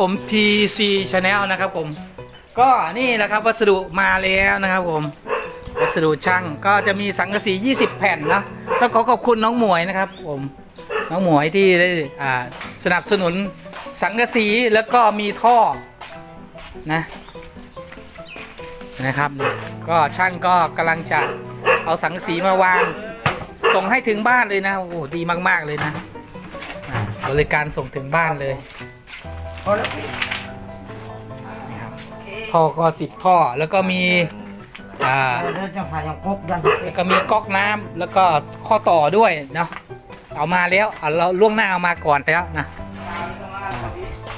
ผม TC Channel นะครับผม ก็นี่แหละครับวัสดุมาแล้วนะครับผม วัสดุช่างก็จะมีสังกะสี 20 แผ่นนะต้องขอขอบคุณน้องหมวยนะครับผมน้องหมวยที่ได้สนับสนุนสังกะสีแล้วก็มีท่อนะนะครับ ก็ช่างก็กำลังจะเอาสังกะสีมาวางส่งให้ถึงบ้านเลยนะโอ้ดีมาก ๆ เลยนะบริการส่งถึงบ้านเลย นี่ครับท่อก็สิบท่อแล้วก็มีอ่าแล้วจะพายังพบยังแล้วก็มีก๊อกน้ำแล้วก็ข้อต่อด้วยเนาะเอามาแล้วเอาเราล่วงหน้าเอามาก่อนแล้วนะ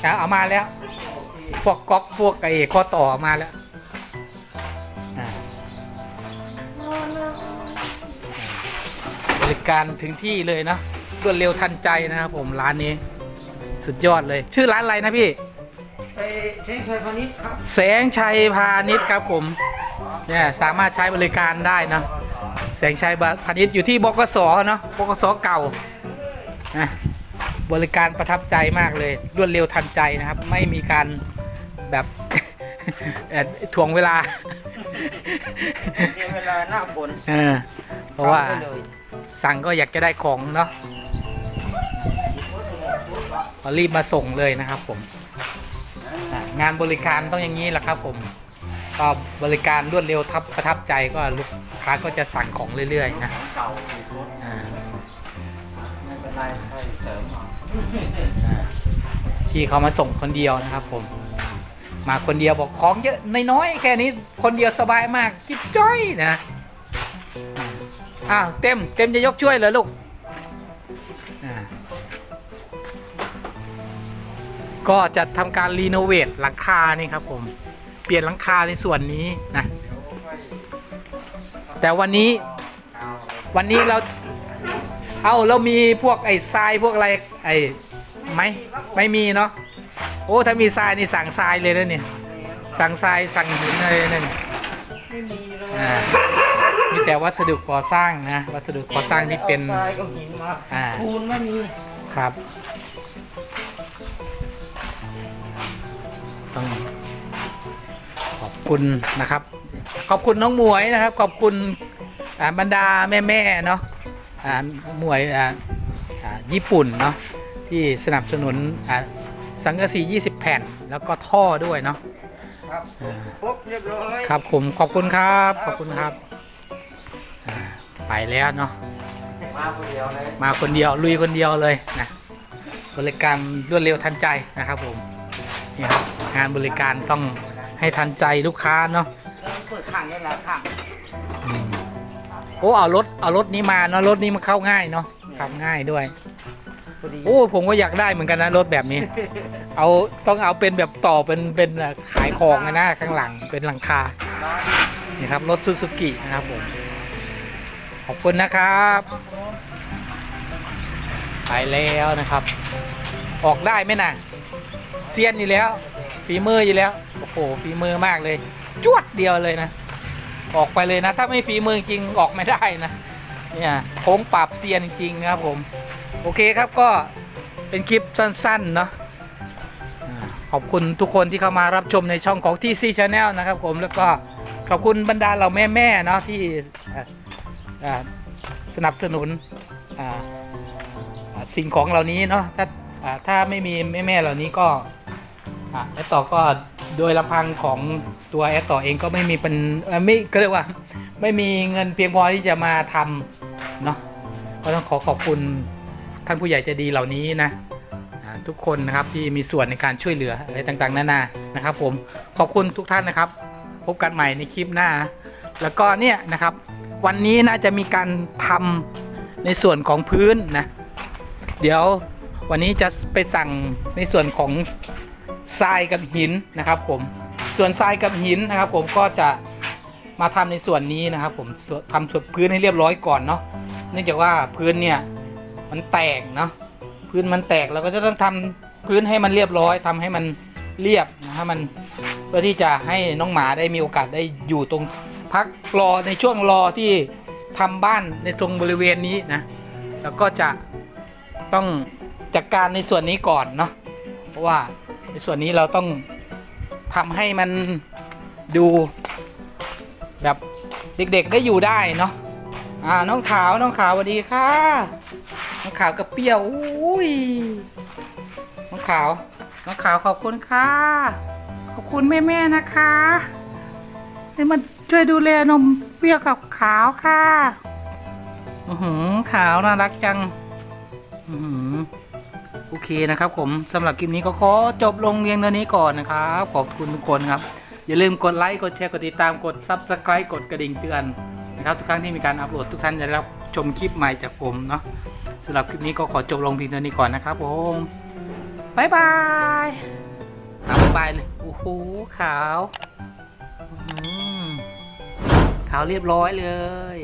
อ่าเอามาแล้ว พวกก๊อกพวกไอ้ข้อต่อเอามาแล้วอ่าบริการถึงที่เลยเนาะรวดเร็วทันใจนะครับผมร้านนี้ สุดยอดเลย ชื่อร้านอะไรนะพี่ไปเช็คชัยพาณิชย์ครับแสงชัยพาณิชย์ครับผมเนี่ยสามารถใช้บริการได้นะแสงชัยพาณิชย์อยู่ที่บกสเนาะบกสเก่านะบริการประทับใจมากเลยรวดเร็วทันใจนะครับ ไม่มีการแบบเอ่อถ่วงเวลาเสียเวลาหน้าฝนเออเพราะว่าทำได้เลยสั่งก็อยากจะได้ของเนาะ็รีบมาส่งเลยนะครับผมงานบริการต้องอย่างนี้แหละครับผมก็บริการรวดเร็วทับประทับใจก็ลูกค้าก็จะสั่งของเรื่อยๆนะเก่าอ่าไม่เป็นไรให้เสริมพี่เขามาส่งคนเดียวนะครับผม มาคนเดียวบอกของเยอะน้อยๆแค่นี้คนเดียวสบายมาก จิ๊บจ้อยนะอ้าวเต็มเต็มจะยกช่วยเหรอลูก ก็จะทำการรีโนเวทหลังคานี่ครับผมเปลี่ยนหลังคาในส่วนนี้นะ แต่วันนี้วันนี้เราเอาเรามีพวกไอ้ทรายพวกอะไรไอ้ไหมไม่มีเนาะโอ้ถ้ามีทรายนี่สั่งทรายเลยนะเนี่ยสั่งทรายสั่งหินอะไรนั่นไม่มีเลยอ่ามีแต่วัสดุก่อสร้างนะวัสดุก่อสร้างที่เป็นอาทรายกับหินมาอ่าปูนไม่มีครับ ต้องขอบคุณนะครับ ขอบคุณน้องหมวยนะครับ ขอบคุณอ่าบรรดาแม่ๆเนาะอ่าหมวยอ่าอ่าญี่ปุ่นเนาะที่สนับสนุนอ่าสังกะสี20 แผ่น แล้วก็ท่อด้วยเนาะครับอ่าครบเรียบร้อยครับผมขอบคุณครับ ขอบคุณครับอ่าไปแล้วเนาะมาคนเดียวเลยมาคนเดียวลุยคนเดียวเลยนะบริการรวดเร็วทันใจนะครับผม นี่ครับงานบริการต้องให้ทันใจลูกค้าเนาะแล้วเปิดข้างได้ละข้างอืมโอ้เอารถเอารถนี้มาเนาะรถนี้มันเข้าง่ายเนาะขับง่ายด้วยพอดีโอ้ผมก็อยากได้เหมือนกันนะรถแบบนี้ เอาต้องเอาเป็นแบบต่อเป็นเป็นขายของอะนะข้างหลังเป็นหลังคาร้อยนี่ครับรถซูซูกินะครับผมขอบคุณนะครับ ไปแล้วนะครับ ออกได้ไหมนะ เซียนอยู่แล้วฝีมืออยู่แล้วโอ้โหฝีมือมากเลย จวดเดียวเลยนะ ออกไปเลยนะ ถ้าไม่ฝีมือจริงออกไม่ได้นะเนี่ยโค้งปรับเซียนจริงนะครับผม โอเคครับก็เป็นคลิปสั้นๆเนาะขอบคุณทุกคนที่เข้ามารับชมในช่องของ TC Channel นะครับผมแล้วก็ขอบคุณบรรดาเราแม่ๆเนาะที่สนับสนุนสิ่งของเหล่านี้เนาะถ้า ถ้าไม่มีแม่ๆเหล่านี้ก็แอดต่อก็โดยลำพังของตัวแอดต่อเองก็ไม่มีเป็นไม่ก็เรียกว่าไม่มีเงินเพียงพอที่จะมาทำเนาะก็ต้องขอขอบคุณท่านผู้ใหญ่ใจดีเหล่านี้นะทุกคนนะครับที่มีส่วนในการช่วยเหลืออะไรต่างๆนานานะครับ ผมขอบคุณทุกท่านนะครับ พบกันใหม่ในคลิปหน้านะแล้วก็เนี่ยนะครับ วันนี้น่าจะมีการทำในส่วนของพื้นนะ เดี๋ยว วันนี้จะไปสั่งในส่วนของทรายกับหินนะครับผมส่วนทรายกับหินนะครับผมก็จะมาทำในส่วนนี้นะครับ ผมส่วนทำส่วนพื้นให้เรียบร้อยก่อนเนาะเนื่องจากว่าพื้นเนี่ยมันแตกเนาะพื้นมันแตกเราก็จะต้องทำพื้นให้มันเรียบร้อยทำให้มันเรียบนะให้มันเพื่อที่จะให้น้องหมาได้มีโอกาสได้อยู่ตรงพักรอในช่วงรอที่ทำบ้านในตรงบริเวณนี้นะแล้วก็จะต้อง จัดการในส่วนนี้ก่อนเนาะเพราะว่าในส่วนนี้เราต้องทำให้มันดูแบบเด็กๆได้อยู่ได้เนาะอ่าน้องขาวน้องขาวสวัสดีค่ะ น้องขาวกับเปี้ยวอุ้ยน้องขาวน้องขาวขอบคุณค่ะ ขอบคุณแม่ๆนะคะให้มันช่วยดูแลนมเปี้ยวกับขาวค่ะอือหือขาวน่ารักจัง อือหือ โอเคนะครับผมสำหรับคลิปนี้ก็ขอจบลงเพียงเท่านี้ก่อนนะครับ ขอบคุณทุกคนครับ อย่าลืมกดไลค์กดแชร์กดติดตามกด Subscribe กดกระดิ่งเตือนนะครับทุกครั้งที่มีการอัปโหลดทุกท่านจะได้รับชมคลิปใหม่จากผมเนาะสำหรับคลิปนี้ก็ขอจบลงเพียงเท่านี้ก่อนนะครับผมบายบายเอาบายบายเลยโอ้โหขาวขาวเรียบร้อยเลย